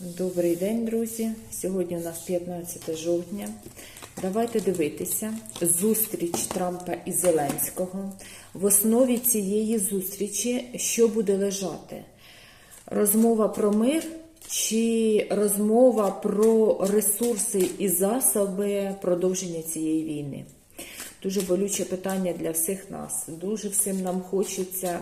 Добрий день, друзі. Сьогодні у нас 15 жовтня. Давайте дивитися зустріч Трампа і Зеленського. В основі цієї зустрічі що буде лежати? Розмова про мир чи розмова про ресурси і засоби продовження цієї війни? Дуже болюче питання для всіх нас. Дуже всім нам хочеться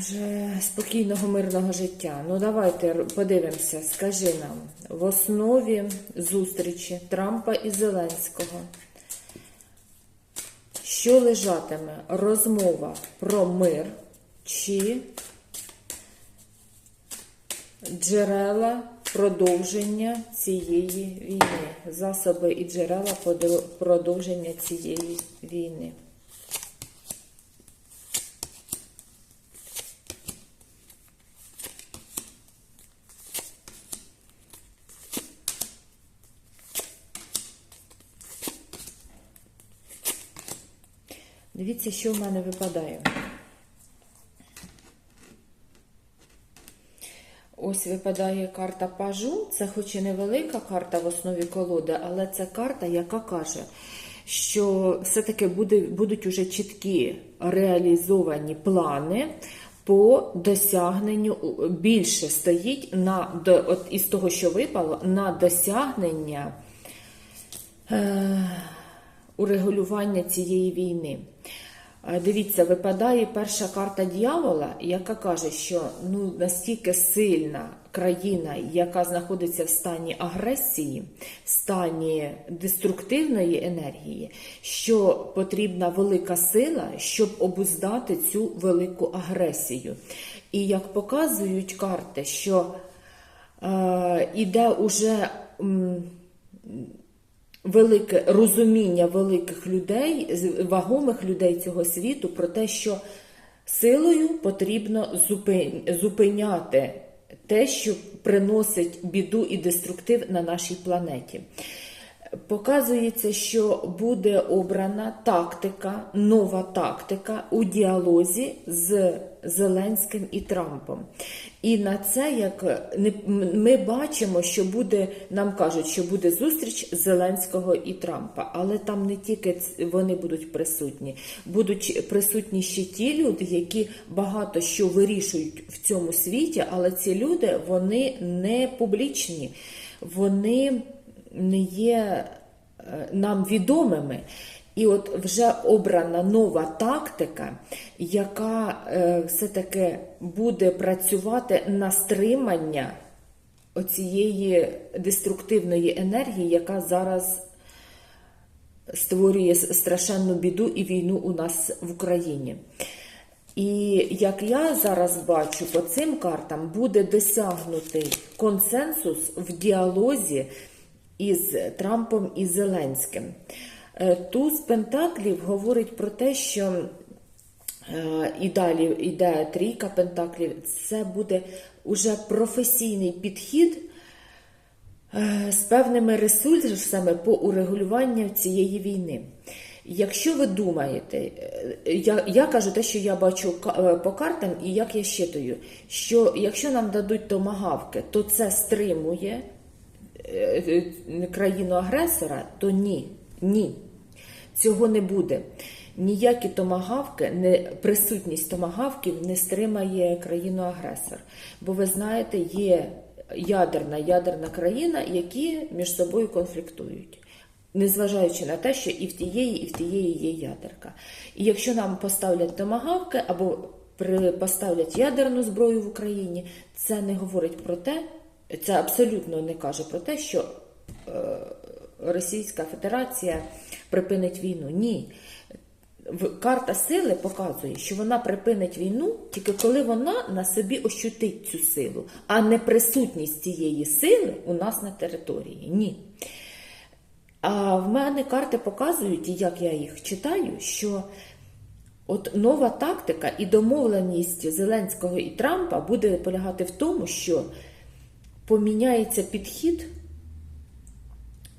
вже спокійного мирного життя. Ну давайте подивимося, скажи нам в основі зустрічі Трампа і Зеленського. Що лежатиме розмова про мир чи джерела продовження цієї війни, засоби і джерела продовження цієї війни? Дивіться, що в мене випадає. Ось випадає карта пажу. Це хоч і невелика карта в основі колоди, але це карта, яка каже, що все-таки будуть уже чіткі реалізовані плани по досягненню. Більше стоїть на от із того, що випало, на досягнення е, урегулювання цієї війни. Дивіться, випадає перша карта дьявола, яка каже, що ну настільки сильна країна, яка знаходиться в стані агресії, в стані деструктивної енергії, що потрібна велика сила, щоб обуздати цю велику агресію. І як показують карти, що е, іде уже. м, велике розуміння великих людей, вагомих людей цього світу про те, що силою потрібно зупиняти те, що приносить біду і деструктив на нашій планеті. Показується, що буде обрана тактика, нова тактика у діалозі з Зеленським і Трампом. І на це як ми бачимо, що буде, нам кажуть, що буде зустріч Зеленського і Трампа, але там не тільки вони будуть присутні, будуть присутні ще ті люди, які багато що вирішують в цьому світі, але ці люди вони не публічні, вони не є е, нам відомими. І от вже обрана нова тактика, яка е, все-таки буде працювати на стримання оцієї деструктивної енергії, яка зараз створює страшенну біду і війну у нас в Україні. І як я зараз бачу по цим картам, буде досягнутий консенсус в діалозі із Трампом і Зеленським. Е, Туз Пентаклів говорить про те, що е, і далі йде трійка Пентаклів. Це буде уже професійний підхід е, з певними ресурсами по урегулюванню цієї війни. Якщо ви думаєте, я, я кажу те, що я бачу по картам, і як я щитую, що якщо нам дадуть томагавки, то це стримує країну-агресора, то ні. Ні. Цього не буде. Ніякі томагавки, не, присутність томагавків не стримає країну-агресор. Бо ви знаєте, є ядерна ядерна країна, які між собою конфліктують. Незважаючи на те, що і в тієї, і в тієї є ядерка. І якщо нам поставлять томагавки або поставлять ядерну зброю в Україні, це не говорить про те, це абсолютно не каже про те, що е, Російська Федерація припинить війну. Ні. Карта сили показує, що вона припинить війну тільки коли вона на собі ощутить цю силу, а не присутність цієї сили у нас на території. Ні. А в мене карти показують, і як я їх читаю, що от нова тактика і домовленість Зеленського і Трампа буде полягати в тому, що поміняється підхід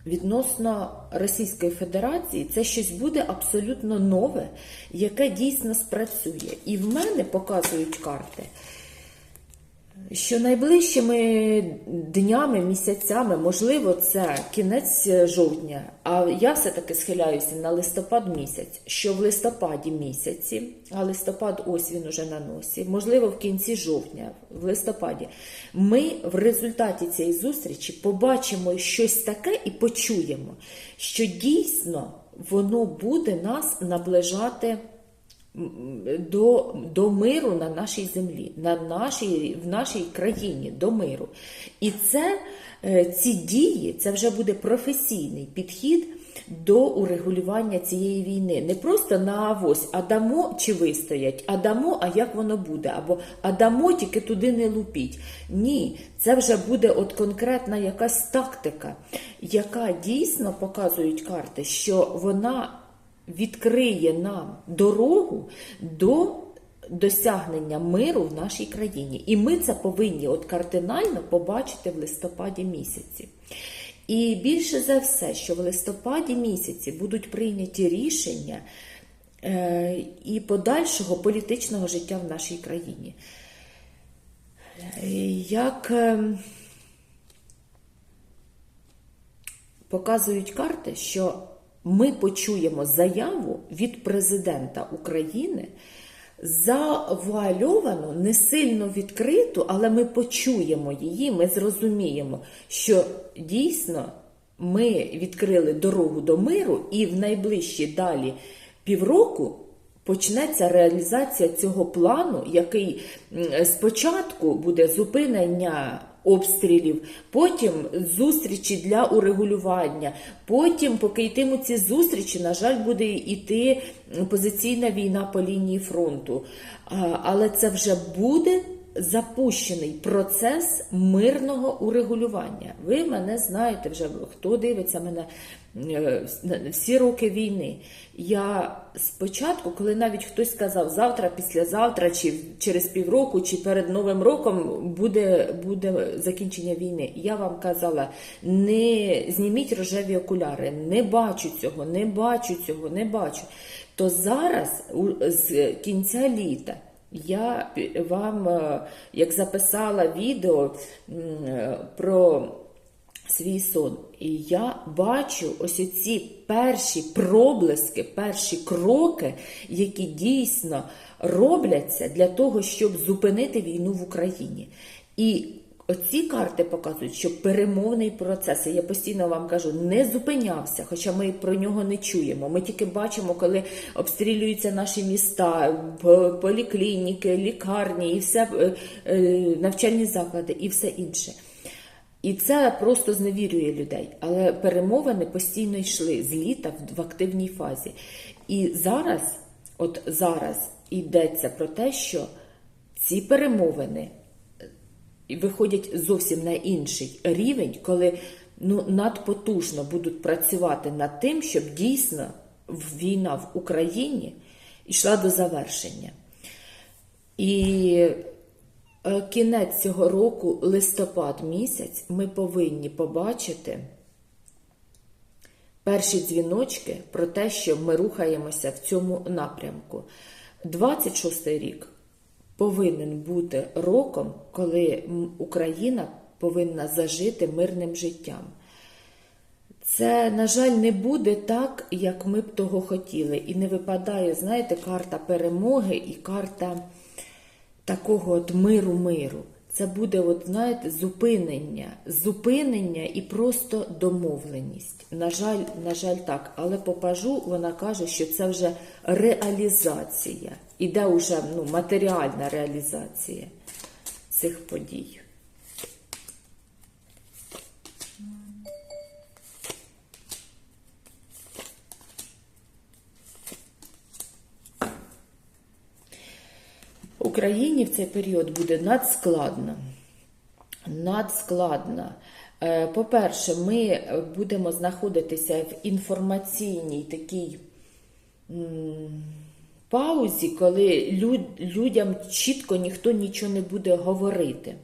відносно Російської Федерації, це щось буде абсолютно нове, яке дійсно спрацює. І в мене показують карти, що найближчими днями, місяцями, можливо, це кінець жовтня, а я все-таки схиляюся на листопад місяць, що в листопаді місяці, а листопад ось він уже на носі, можливо, в кінці жовтня, в листопаді, ми в результаті цієї зустрічі побачимо щось таке і почуємо, що дійсно воно буде нас наближати до, до миру на нашій землі, на нашій, в нашій країні, до миру. І це, е, ці дії, це вже буде професійний підхід до урегулювання цієї війни. Не просто на авось, а дамо чи вистоять, а дамо, а як воно буде, або а дамо, тільки туди не лупіть. Ні, це вже буде от конкретна якась тактика, яка дійсно показують карти, що вона відкриє нам дорогу до досягнення миру в нашій країні. І ми це повинні от кардинально побачити в листопаді місяці. І більше за все, що в листопаді місяці будуть прийняті рішення е, і подальшого політичного життя в нашій країні. Е, Як е, показують карти, що ми почуємо заяву від президента України завуальовану, не сильно відкриту, але ми почуємо її, ми зрозуміємо, що дійсно ми відкрили дорогу до миру, і в найближчі далі півроку. Почнеться реалізація цього плану, який спочатку буде зупинення обстрілів, потім зустрічі для урегулювання. Потім, поки йтимуть ці зустрічі, на жаль, буде йти позиційна війна по лінії фронту. Але це вже буде запущений процес мирного урегулювання. Ви мене знаєте вже, хто дивиться мене всі роки війни. Я спочатку, коли навіть хтось сказав завтра, післязавтра, чи через півроку, чи перед Новим роком буде, буде закінчення війни, я вам казала, не зніміть рожеві окуляри, не бачу цього, не бачу цього, не бачу. То зараз, з кінця літа, я вам, е, як записала відео е, про свій сон, і я бачу ось ці перші проблиски, перші кроки, які дійсно робляться для того, щоб зупинити війну в Україні. І Оці карти показують, що перемовний процес, я постійно вам кажу, не зупинявся, хоча ми про нього не чуємо. Ми тільки бачимо, коли обстрілюються наші міста, поліклініки, лікарні і все е, е, навчальні заклади і все інше. І це просто зневірює людей. Але перемовини постійно йшли з літа в- активній фазі. І зараз, от зараз йдеться про те, що ці перемовини виходять зовсім на інший рівень, коли ну, надпотужно будуть працювати над тим, щоб дійсно війна в Україні йшла до завершення. І е, кінець цього року, листопад місяць, ми повинні побачити перші дзвіночки про те, що ми рухаємося в цьому напрямку. 26 рік повинен бути роком, коли Україна повинна зажити мирним життям. Це, на жаль, не буде так, як ми б того хотіли. І не випадає, знаєте, карта перемоги і карта такого от миру-миру. Це буде, от, знаєте, зупинення, зупинення і просто домовленість. На жаль, на жаль, так. Але по пажу вона каже, що це вже реалізація. Іде вже ну, матеріальна реалізація цих подій. Україні в цей період буде надскладно. Надскладно. Е, По-перше, ми будемо знаходитися в інформаційній такій паузі, коли люд- людям чітко ніхто нічого не буде говорити.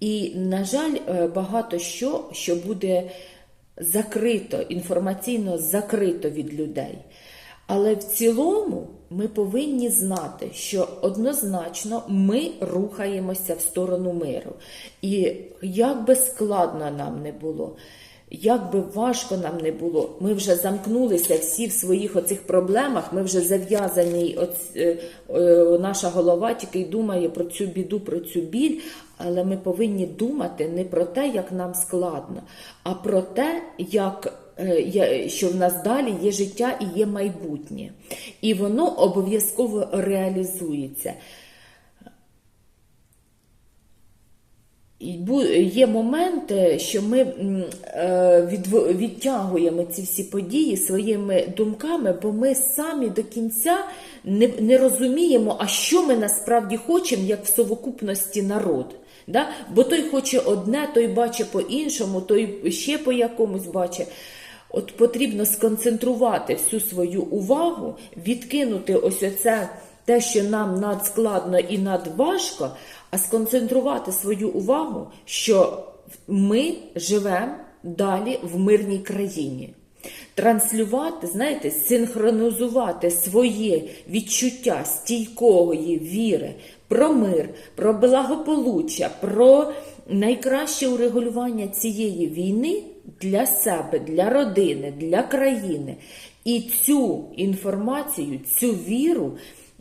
І, на жаль, е, багато що, що буде закрито, інформаційно закрито від людей. Але в цілому ми повинні знати, що однозначно ми рухаємося в сторону миру. І як би складно нам не було, як би важко нам не було, ми вже замкнулися всі в своїх оцих проблемах, ми вже зав'язані, е, е, наша голова тільки й думає про цю біду, про цю біль, але ми повинні думати не про те, як нам складно, а про те, як, що в нас далі є життя і є майбутнє. І воно обов'язково реалізується. Є моменти, що ми е, відтягуємо ці всі події своїми думками, бо ми самі до кінця не розуміємо, а що ми насправді хочемо, як в совокупності народ. Да? Бо той хоче одне, той бачить по-іншому, той ще по якомусь бачить. От потрібно сконцентрувати всю свою увагу, відкинути ось оце те, що нам надскладно і надважко, а сконцентрувати свою увагу, що ми живемо далі в мирній країні. Транслювати, знаєте, синхронізувати своє відчуття стійкої віри про мир, про благополуччя, про найкраще урегулювання цієї війни для себе, для родини, для країни. І цю інформацію, цю віру,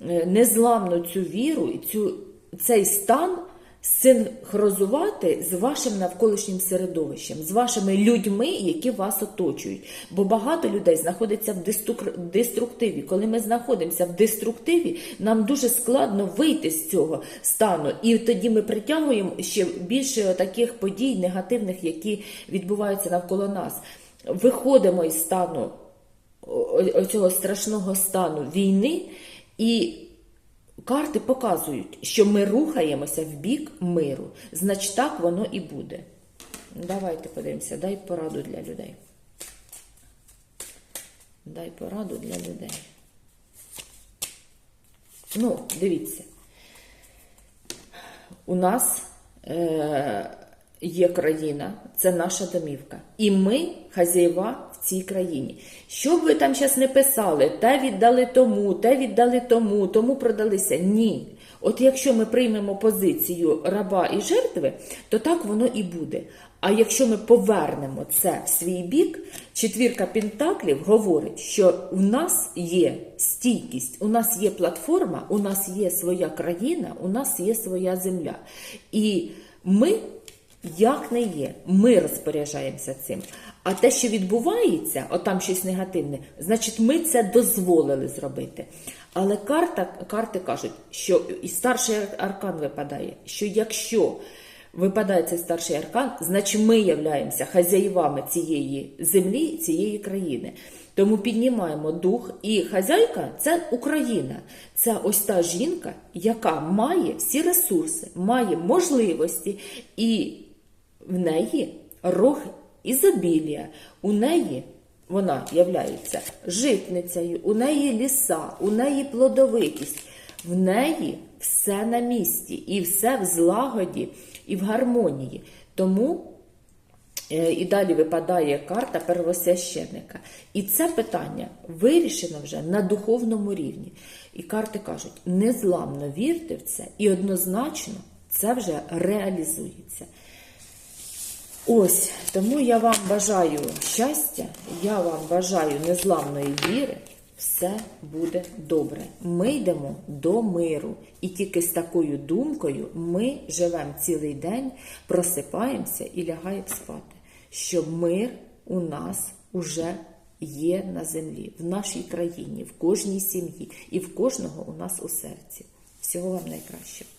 е, незламну цю віру цю, цей стан синхрозувати з вашим навколишнім середовищем, з вашими людьми, які вас оточують. Бо багато людей знаходиться в деструктиві. Коли ми знаходимося в деструктиві, нам дуже складно вийти з цього стану. І тоді ми притягуємо ще більше таких подій негативних, які відбуваються навколо нас. Виходимо із стану цього страшного стану війни і. Карти показують, що ми рухаємося в бік миру. Значить, так воно і буде. Давайте подивимося, дай пораду для людей. Дай пораду для людей. Ну, дивіться. У нас е, є країна, це наша домівка. І ми хазяєва в цій країні. Що б ви там зараз не писали, те віддали тому, те віддали тому, тому продалися. Ні. От якщо ми приймемо позицію раба і жертви, то так воно і буде. А якщо ми повернемо це в свій бік, четвірка пентаклів говорить, що в нас є стійкість, у нас є платформа, у нас є своя країна, у нас є своя земля. І ми, як не є, ми розпоряджаємося цим. А те, що відбувається, отам щось негативне, значить, ми це дозволили зробити. Але карта, карти кажуть, що і старший аркан випадає, що якщо випадає цей старший аркан, значить ми являємося хазяївами цієї землі, цієї країни. Тому піднімаємо дух, і хазяйка це Україна. Це ось та жінка, яка має всі ресурси, має можливості, і в неї рог ізобілія, у неї вона являється житницею, у неї ліса, у неї плодовитість, в неї все на місці, і все в злагоді і в гармонії. Тому е, і далі випадає карта первосвященника. І це питання вирішено вже на духовному рівні. І карти кажуть, незламно вірте в це, і однозначно це вже реалізується. Ось, тому я вам бажаю щастя, я вам бажаю незламної віри. Все буде добре. Ми йдемо до миру. І тільки з такою думкою ми живемо цілий день, просипаємося і лягаємо спати. Що мир у нас уже є на землі, в нашій країні, в кожній сім'ї і в кожного у нас у серці. Всього вам найкращого.